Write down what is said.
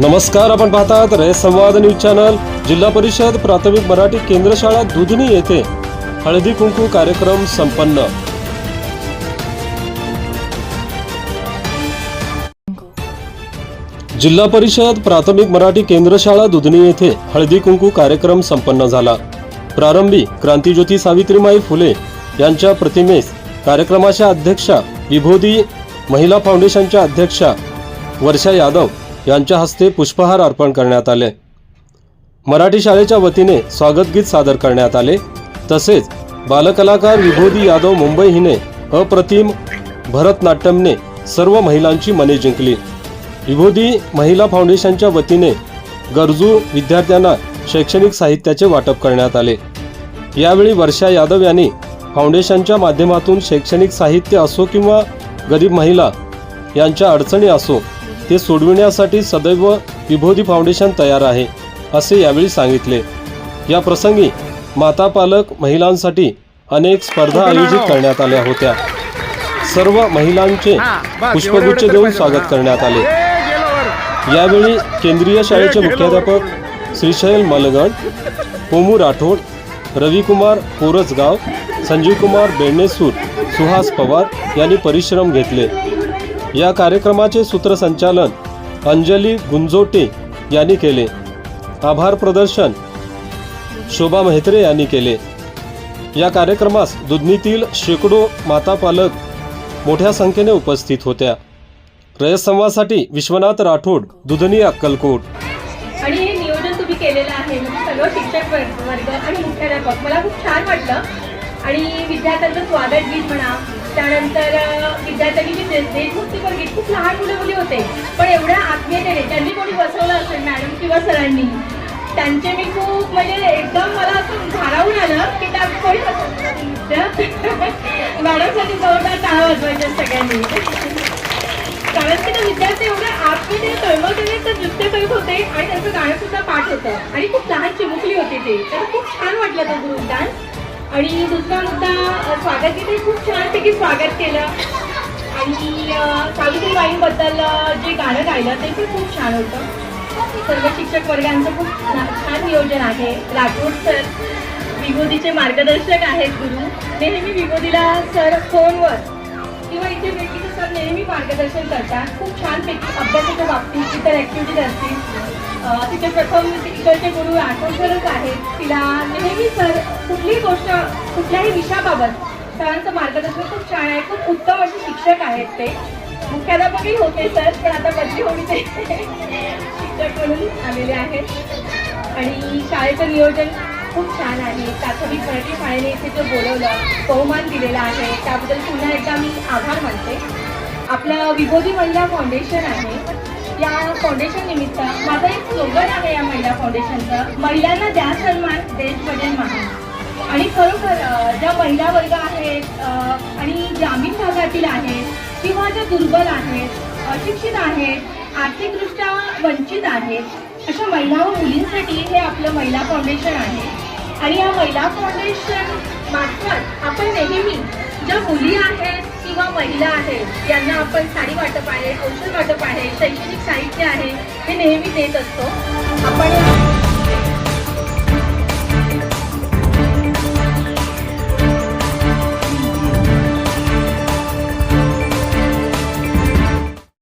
नमस्कार आपण पाहतात रे संवाद न्यूज चॅनल. जिल्हा परिषद प्राथमिक मराठी केंद्र शाळा दुधनी येथे हळदी कुंकू कार्यक्रम संपन्न. जिल्हा परिषद प्राथमिक मराठी केंद्र शाळा दुधनी येथे हळदी कुंकू कार्यक्रम संपन्न झाला. प्रारंभी क्रांतीज्योती सावित्रीमाई फुले यांच्या प्रतिमेस कार्यक्रमाच्या अध्यक्षा विभोदी महिला फाउंडेशनच्या अध्यक्षा वर्षा यादव यांच्या हस्ते पुष्पहार अर्पण करण्यात आले. मराठी शाळेच्या वतीने स्वागतगीत सादर करण्यात आले. तसेच बालकलाकार विभूदी यादव मुंबई हिने अप्रतिम भरतनाट्यमने सर्व महिलांची मने जिंकली. विभूदी महिला फाउंडेशनच्या वतीने गरजू विद्यार्थ्यांना शैक्षणिक साहित्याचे वाटप करण्यात आले. यावेळी वर्षा यादव यांनी फाउंडेशनच्या माध्यमातून शैक्षणिक साहित्य असो किंवा गरीब महिला यांच्या अडचणी असो ते सोडविण्यासाठी सदैव विभोधी फाउंडेशन तयार आहे असे यावेळी सांगितले. या प्रसंगी माता पालक महिलांसाठी अनेक स्पर्धा आयोजित करण्यात आल्या होत्या. सर्व महिलांचे पुष्पगुच्छ देऊन स्वागत करण्यात आले. यावेळी केंद्रीय शाळेचे मुख्याध्यापक श्रीशैल मलगण पोमू राठोड रविकुमार कोरसगाव संजीवकुमार बेणेसूर सुहास पवार यांनी परिश्रम घेतले. या कार्यक्रमाचे सूत्रसंचालन अंजली गुंजोटे यांनी केले. आभार प्रदर्शन शोभा मेहत्रे यांनी केले. या कार्यक्रमास दुधनीतील शेकडो मातापालक मोठ्या संख्येने उपस्थित होत्या. रयत संवादसाठी विश्वनाथ राठोड दुधनी अक्कलकोट. आणि हे नियोजन तुम्ही केलेलं आहे. म्हणजे सगळं शिक्षक वर्ग आणि मुख्याध्यापक. मला खूप छान वाटलं. आणि विद्यार्थ्यांचं स्वागत गीत म्हणा त्यानंतर विद्यार्थ्यांनी जे देशभक्ती देशभक्तीपर खूप लहान मुले मुली होते. पण एवढ्या आत्मीयतेने त्यांनी कोणी बसवलं असेल मॅडम किंवा सरांनी त्यांचे मी खूप म्हणजे एकदम मला असं झाडावून आलं की त्यात कोणी मॅडमसाठी जोरदार टाळा वाजवायच्या सगळ्यांनी. कारण की ते विद्यार्थी एवढ्या आत्मीयतेने तळमळतेने तर नृत्य करीत होते आणि त्यांचं गाणं सुद्धा पाठ होतं. आणि खूप लहान चिमुकली होती ते. तर खूप छान वाटलं तो ग्रुप डान्स आणि दुसरा मुद्दा स्वागत तिथे खूप छानपैकी स्वागत केलं. आणि सावित्रीबाईंबद्दल जे गाणं गायलं ते पण खूप छान होतं. सर्व शिक्षक वर्गांचं खूप छान नियोजन आहे. राठोड सर विभूतीचे मार्गदर्शक आहेत गुरु. नेहमी विभूतीला सर फोनवर. मार्गदर्शन करतात. खूप छानपैकी अभ्यासाच्या बाबतीत इतर ॲक्टिव्हिटीज असतील. तिचे प्रथम इकडचे गुरु आठवणकरच आहेत. तिला नेहमी सर कुठलीही गोष्ट कुठल्याही विषयाबाबत सरांचं मार्गदर्शन खूप छान आहे. खूप उत्तम असे शिक्षक आहेत ते. मुख्याध्यापकही होते सर पण आता बदली होऊन ते शिक्षक म्हणून आलेले आहेत. आणि शाळेचं नियोजन खूप छान आहे. प्राथमिक मराठी शाळेने इथे जे बोलवलं बहुमान दिलेला आहे. त्याबद्दल पुन्हा एकदा मी आभार मानते. आपलं विभोजी महिला फाउंडेशन आहे. या फाउंडेशन निमित्त माझा एक स्लोगन आहे या महिला फाउंडेशनचा महिलांना द्या सन्मान देश बदल महान आणि खरोखर ज्या महिला वर्ग आहेत आणि ग्रामीण भागातील आहेत किंवा ज्या दुर्बल आहेत अशिक्षित आहेत आर्थिकदृष्ट्या वंचित आहेत अशा महिला व मुलींसाठी हे आपलं महिला फाउंडेशन आहे. आणि या महिला फाउंडेशन मार्फत आपण नेहमी ज्या मुली आहेत किंवा महिला आहेत यांना आपण साडी वाटप आहे औषध वाटप आहे शैक्षणिक साहित्य आहे हे नेहमी देत असतो. आपण